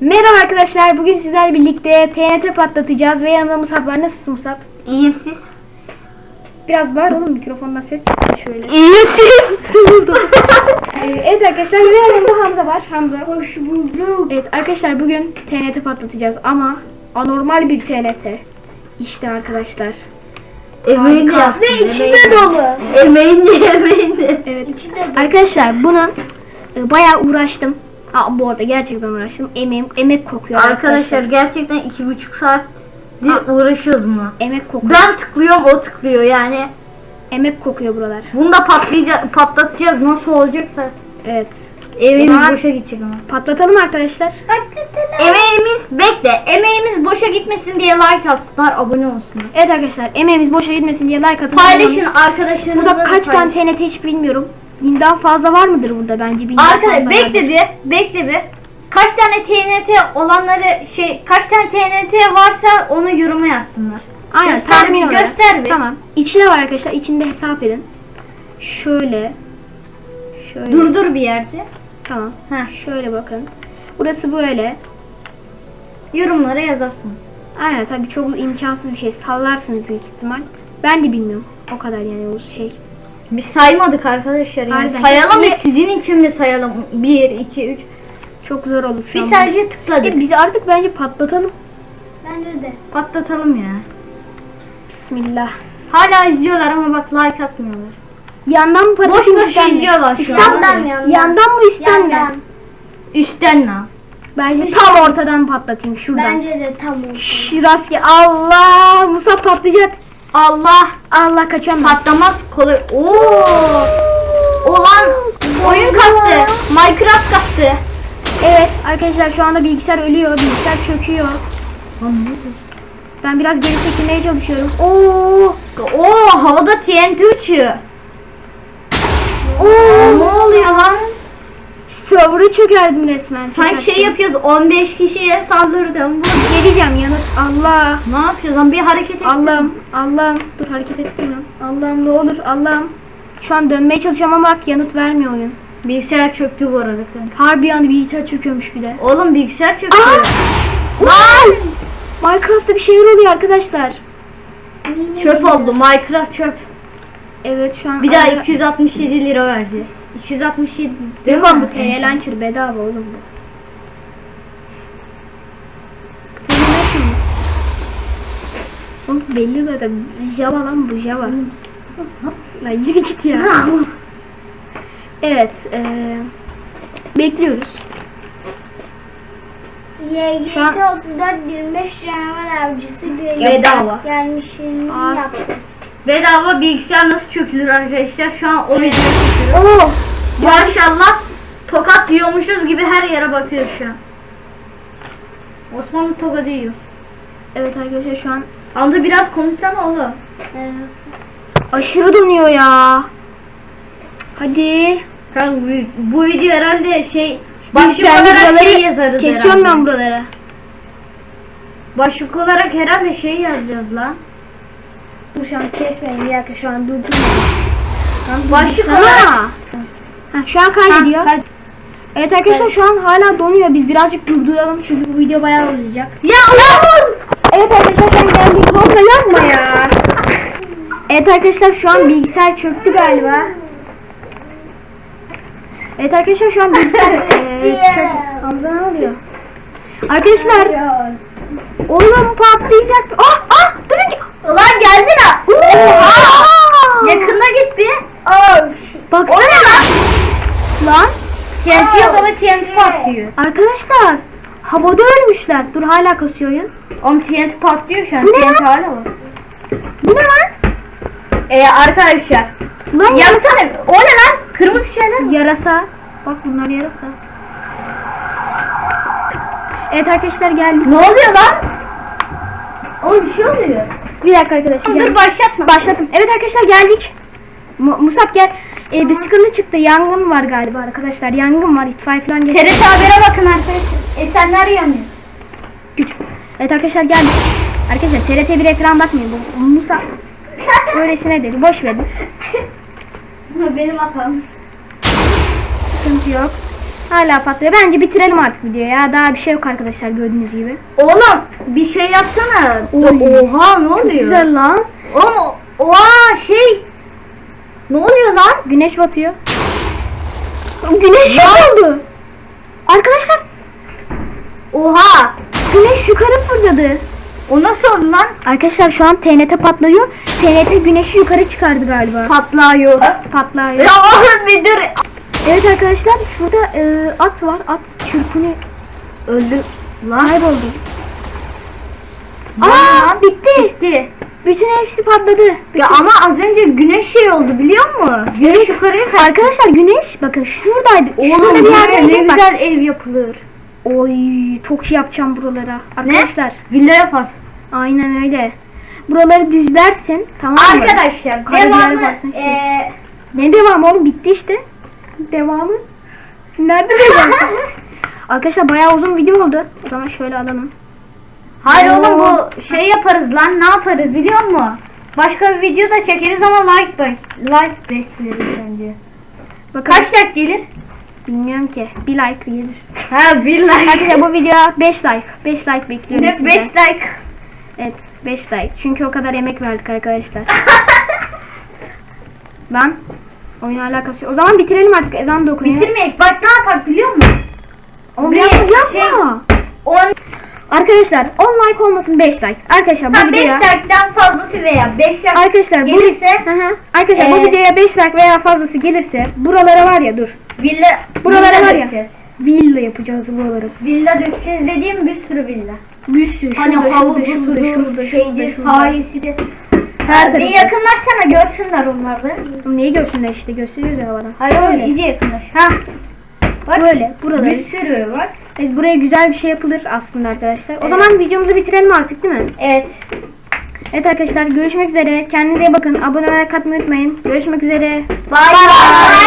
Merhaba arkadaşlar. Bugün sizlerle birlikte TNT patlatacağız ve yanımda Musab var. Nasılsın Musab? İyiyim siz. Biraz bağır oğlum mikrofondan ses çıksın şöyle. İyiyim siz. Evet arkadaşlar ve yanımda Hamza var. Hamza. Hoş bulduk. Evet arkadaşlar bugün TNT patlatacağız ama anormal bir TNT. İşte arkadaşlar. Emeğini yaptın. Ve içinde dolu. Emeğini emeğini. Evet. Arkadaşlar bunu e, bayağı uğraştım. Ha, bu arada gerçekten uğraştım. Emeğim, emek kokuyor Arkadaşlar gerçekten iki buçuk saat uğraşıyoruz buna. Emek kokuyor. Ben tıklıyorum o tıklıyor yani. Emek kokuyor buralar. Bunu da patlayacağız, patlatacağız nasıl olacaksa. Evet. Evimiz Ulan. boşa gidecek ama. Patlatalım arkadaşlar. Emeğimiz bekle. Emeğimiz boşa gitmesin diye like atsınlar, abone olsunlar. Evet arkadaşlar emeğimiz boşa gitmesin diye like atın. Paylaşın arkadaşlarınızla. Burada da kaç tane paylaşın. TNT hiç bilmiyorum. Binden fazla var mıdır burada bence? Binden Arkadaş bekle vardır. bir, bekle bir. Kaç tane TNT olanları şey, kaç tane TNT varsa onu yoruma yazsınlar. Aynen Göster tahmin olarak. göster bir. Tamam. İçine var arkadaşlar. İçinde hesap edin. Şöyle. Şöyle. Durdur bir yerde. Tamam. Heh. Şöyle bakın. Burası böyle. Yorumlara yazarsın. Aynen tabii çok imkansız bir şey. Sallarsınız büyük ihtimal. Ben de bilmiyorum. O kadar yani o şey. Biz saymadık arkadaşlar. Yani. Sayalım Ne- ve sizin için mi sayalım? 1, 2, 3. Çok zor olur şu Biz an. sadece tıkladık. Evet, bizi artık bence patlatalım. Bence de. Patlatalım ya. Bismillah. Hala izliyorlar ama bak like atmıyorlar. Yandan mı Boş patlatayım boş üstten mi? izliyorlar şu Üstten an. mi? Yandan, Yandan, mı üstten mi? Üstten lan. Bence tam ortadan patlatayım şuradan. Bence de tam oldu. Şiraz ki Allah Musa patlayacak. Allah Allah kaçıyorum patlamaz kolay. Oo! Olan oyun kastı. Minecraft kastı. Evet arkadaşlar şu anda bilgisayar ölüyor. Bilgisayar çöküyor. Ben biraz geri çekilmeye çalışıyorum. Oo! Oo havada TNT uçuyor. Oo! Ne oluyor lan? Server'ı çökerdim resmen. Sanki şey yapıyoruz 15 kişiye saldırdım. Bu Ne diyeceğim yanıt. Allah. ne yapıyoruz lan bir hareket et. Allah'ım. Allah'ım. Dur hareket etmiyorum. Allah'ım ne olur. Allah'ım. Şu an dönmeye çalışıyorum ama bak yanıt vermiyor oyun. Bilgisayar çöktü bu arada. kanka. Harbi yani bilgisayar çöküyormuş bir de. Oğlum bilgisayar çöktü. Aa! Lan! Minecraft'ta bir şeyler oluyor arkadaşlar. Çöp oldu Minecraft çöp. Evet şu an Bir daha arka- 267 lira vereceğiz. 267 değil mi? bu TL Launcher bedava oğlum bu. Oğlum belli zaten. Java lan bu Java. Lan yürü git ya. Evet. eee bekliyoruz. YGT Şu an- 34 25 canavar avcısı diye Bedava. gelmişini Aa. yaptı. Bedava bilgisayar nasıl çökülür arkadaşlar? Şu an o videoyu çekiyoruz. Oo! Maşallah tokat yiyormuşuz gibi her yere bakıyoruz şu an. Osmanlı tokadı yiyoruz. Evet arkadaşlar şu an Hamza biraz konuşsana oğlum. Ee, aşırı donuyor ya. Hadi. Kanka bu, bu video herhalde şey başlık olarak şey yazarız Kesiyorum herhalde. ben buraları. Başlık olarak herhalde şey yazacağız lan. Dur şu an kesmeyin bir dakika şu an durdum. Başlık olarak. Ha, şu an kaydediyor. Ha, kay- Evet arkadaşlar şu an hala donuyor. Biz birazcık durduralım çünkü bu video bayağı uzayacak. Ya oğlum! Evet arkadaşlar sen geldik. Bomba yapma ya. Evet arkadaşlar şu an bilgisayar çöktü galiba. Evet arkadaşlar şu an bilgisayar eee çök. Hamza ne oluyor? Arkadaşlar oğlum patlayacak. Ah ah durun. ki- Ulan geldi la. Oha! Yakında git bir. Baksana O ne lan? lan. TNT yok ama TNT patlıyor. Arkadaşlar havada ölmüşler. Dur hala kasıyor oyun. Oğlum TNT patlıyor şu an. Bu ne TNT lan? hala var. Bu ne lan? Ee, arkadaşlar. Lan yarasa. O ne lan? Kırmızı şeyler. Yarasa. Bak bunlar yarasa. Evet arkadaşlar geldik. Ne oluyor lan? Oğlum bir şey oluyor. Bir dakika arkadaşlar. Dur geldik. başlatma. Başladım. Evet arkadaşlar geldik. Mu- Musab gel. Ee, bir sıkıntı çıktı. Yangın var galiba arkadaşlar. Yangın var. İtfaiye falan geçti. TRT habere bakın arkadaşlar. Esenler yanıyor. Güç. Evet arkadaşlar geldik. Arkadaşlar TRT bir ekran bakmayın. Bu Musab öylesine dedi. Boş verin. Benim hatam. Sıkıntı yok. Hala patlıyor. Bence bitirelim artık videoyu ya. Daha bir şey yok arkadaşlar gördüğünüz gibi. Oğlum bir şey yapsana. Oy. Oha ne oluyor? Güzel lan. Oğlum oha şey. Ne oluyor lan? Güneş batıyor. Güneş yok oldu. Arkadaşlar Oha. güneş yukarı fırladı. O nasıl oldu lan? Arkadaşlar şu an TNT patlıyor. TNT güneşi yukarı çıkardı galiba. Patlıyor. Patlıyor. Ya bir dur. Evet arkadaşlar şurada e, at var. At çırpını Öldü. Lan. kayboldu. Aa lan. bitti. Bitti. Bütün hepsi patladı. Ya ama az önce güneş şey oldu biliyor musun? Güneş yukarıya kaçtı. Arkadaşlar güneş bakın şuradaydı. Oğlum Şurada bir yerde ne bak. güzel ev yapılır. Oy çok iyi yapacağım buralara. Arkadaşlar Villa yaparsın. aynen öyle. Buraları düzlersin tamam mı? Arkadaşlar devamı şey. eee Ne devamı oğlum bitti işte. Devamı. Nerede devamı? Arkadaşlar bayağı uzun video oldu. O zaman şöyle alalım. Hayır Oo. oğlum bu şey yaparız lan ne yaparız biliyor musun? Başka bir video da çekeriz ama like bek like bekleriz bence. Bakalım. Kaç like gelir? Bilmiyorum ki. Bir like gelir. Ha bir like. Arkadaşlar bu videoya 5 like. 5 like bekliyorum Ne sizden. 5 like. Evet 5 like. Çünkü o kadar emek verdik arkadaşlar. Lan oyun alakası yok. O zaman bitirelim artık. Ezan da okunuyor. Bitirmeyek. Bak ne yapak biliyor musun? Onu Bir yapma. şey- yapma. On, Arkadaşlar 10 like olmasın 5 like. Arkadaşlar bu ha 5 videoya like'dan fazlası veya 5 like Arkadaşlar bu gelirse hı. Arkadaşlar bu Ee, videoya 5 like veya fazlası gelirse buralara var ya dur. villa, Buralara villa var ya. Villa yapacağız buraları. Villa dökeceğiz dediğim bir sürü villa. Bir sürü. Hani havuzu, şeydi. Her bir yakınlaşsana görsünler onlar da. Neyi görsünler işte gösteriyoruz ya bana. Hayır öyle iyice yakınlaş. Ha. Bak. Böyle buraları. Bir sürü bak. Evet, buraya güzel bir şey yapılır aslında arkadaşlar. O Evet. zaman videomuzu bitirelim artık değil mi? Evet. Evet arkadaşlar görüşmek üzere. Kendinize iyi bakın. Abone olmayı unutmayın. Görüşmek üzere. Bye bye.